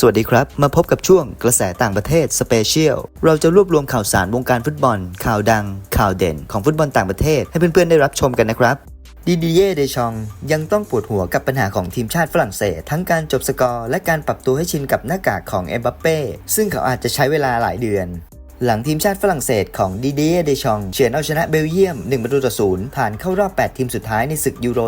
สวัสดีครับ มาพบกับช่วงกระแสต่างประเทศสเปเชียล เราจะรวบรวมข่าวสารวงการฟุตบอล ข่าวดัง ข่าวเด่นของฟุตบอลต่างประเทศ ให้เพื่อนๆได้รับชมกันนะครับดีดีเย่เดชองยังต้องปวดหัวกับปัญหาของทีมชาติฝรั่งเศส ทั้งการจบสกอร์และการปรับตัวให้ชินกับหน้ากากของเอ็มบัปเป้ซึ่งเขาอาจจะใช้เวลาหลายเดือน หลังทีมชาติฝรั่งเศสของดิเดียเดชองเฉือนเอาชนะเบลเยียม 1 ประตูต่อศูนย์ผ่านเข้ารอบ 8 ทีมสุดท้ายในศึกยูโร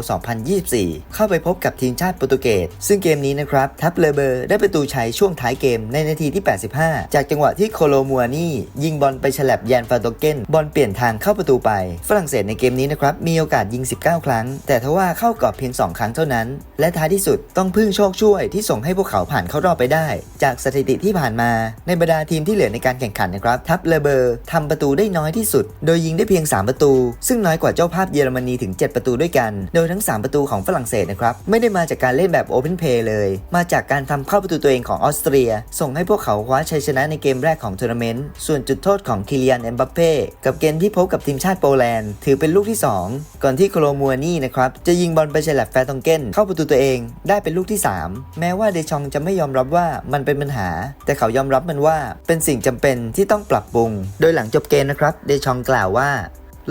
2024 เข้าไปพบกับทีมชาติโปรตุเกส ซึ่งเกมนี้นะครับทัพเลเบอร์ได้ประตูชัยช่วงท้ายเกมในนาทีที่ 85 จากจังหวะที่โคโลมัวนี่ยิงบอลไปฉลับยานฟาโตเกนบอลเปลี่ยนทางเข้าประตูไป ฝรั่งเศสในเกมนี้นะครับมีโอกาสยิง 19 ครั้ง แต่ทว่าเข้ากรอบเพียง 2 ครั้งเท่านั้น และท้ายที่สุดต้องพึ่งโชคช่วยที่ส่งให้พวกเขาผ่านเข้ารอบไปได้ จากสถิติที่ผ่านมาในบรรดาทีมที่เหลือในการแข่งขันนะครับทัพเลเบอร์ทำประตูได้น้อยที่สุด โดยยิงได้เพียง 3 ประตู ซึ่งน้อยกว่าเจ้าภาพเยอรมนีถึง 7 ประตูด้วยกัน โดยทั้ง 3 ประตูของฝรั่งเศสนะครับ ไม่ได้มาจากการเล่นแบบโอเพนเพลย์เลย มาจากการทำเข้าประตูตัวเองของออสเตรีย ส่งให้พวกเขาคว้าชัยชนะในเกมแรกของทัวร์นาเมนต์ ส่วนจุดโทษของคิเลียนเอ็มบัปเป้กับเกมที่พบกับทีมชาติโปแลนด์ ถือเป็นลูกที่ 2 ก่อนที่โคโลมัวนี่นะครับจะยิงบอลไปเฉลับแฟร์ตองเกนเข้าประตูตัวเองได้เป็นลูกที่ 3 แม้ว่าเดชองจะไม่ยอมรับว่ามันเป็นปัญหา แต่เขายอมรับมันว่าเป็นสิ่งจำเป็นที่ต้องปรับปรุง โดยหลังจบเกมนะครับ เดชองกล่าวว่า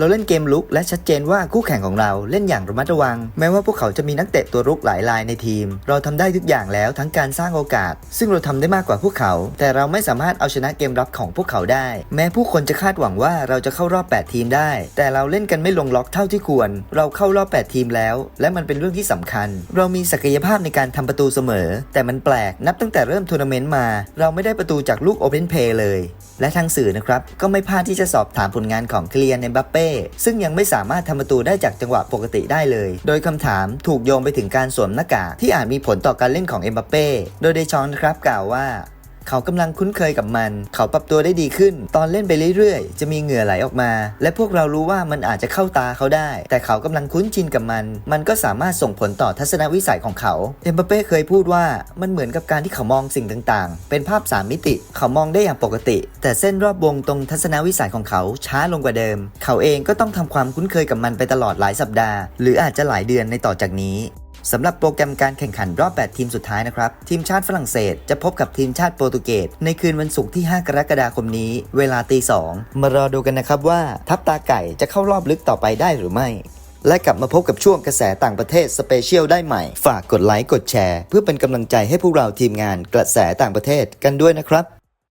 เราเล่นเกมลุกและชัดเจนว่าคู่แข่งของเราเล่นอย่างระมัดระวัง แม้ว่าพวกเขาจะมีนักเตะตัวรุกหลายรายในทีม เราทำได้ทุกอย่างแล้วทั้งการสร้างโอกาส ซึ่งเราทำได้มากกว่าพวกเขา แต่เราไม่สามารถเอาชนะเกมรับของพวกเขาได้ แม้ผู้คนจะคาดหวังว่าเราจะเข้ารอบ 8 ทีมได้ แต่เราเล่นกันไม่ลงล็อกเท่าที่ควร เราเข้ารอบ 8 ทีมแล้ว และมันเป็นเรื่องที่สำคัญ เรามีศักยภาพในการทำประตูเสมอ แต่มันแปลกนับตั้งแต่เริ่มทัวร์นาเมนต์มา เราไม่ได้ประตูจากลูกโอเพนเพย์เลย และทางสื่อนะครับก็ไม่พลาดที่จะสอบถามผลงานของเคลียนเอ็มบัปเป้ซึ่งยังไม่สามารถทำประตูได้จากจังหวะปกติได้เลย โดยคำถามถูกโยงไปถึงการสวมหน้ากากที่อาจมีผลต่อการเล่นของเอ็มบัปเป้ โดยเดชอนครับกล่าวว่า เขากำลังคุ้นเคยกับมัน เขาปรับตัวได้ดีขึ้น ตอนเล่นไปเรื่อยๆ จะมีเหงื่อไหลออกมา และพวกเรารู้ว่ามันอาจจะเข้าตาเขาได้ แต่เขากำลังคุ้นชินกับมัน มันก็สามารถส่งผลต่อทัศนวิสัยของเขาเอ็มบัปเป้เคยพูดว่ามันเหมือนกับการที่เขามองสิ่งต่างๆ เป็นภาพ3มิติ เขามองได้อย่างปกติ แต่เส้นรอบวงตรงทัศนวิสัยของเขาช้าลงกว่าเดิม เขาเองก็ต้องทำความคุ้นเคยกับมันไปตลอดหลายสัปดาห์ หรืออาจจะหลายเดือนในต่อจากนี้ สำหรับโปรแกรมการแข่งขันรอบ 8 ทีมสุดท้ายนะครับ ทีมชาติฝรั่งเศสจะพบกับทีมชาติโปรตุเกสในคืนวันศุกร์ที่ 5 กรกฎาคมนี้ เวลาตีสองมารอดูกันนะครับว่าทัพตาไก่จะเข้ารอบลึกต่อไปได้หรือไม่ และกลับมาพบกับช่วงกระแสต่างประเทศสเปเชียลได้ใหม่ ฝากกดไลค์กดแชร์ เพื่อเป็นกำลังใจให้พวกเราทีมงานกระแสต่างประเทศกันด้วยนะครับ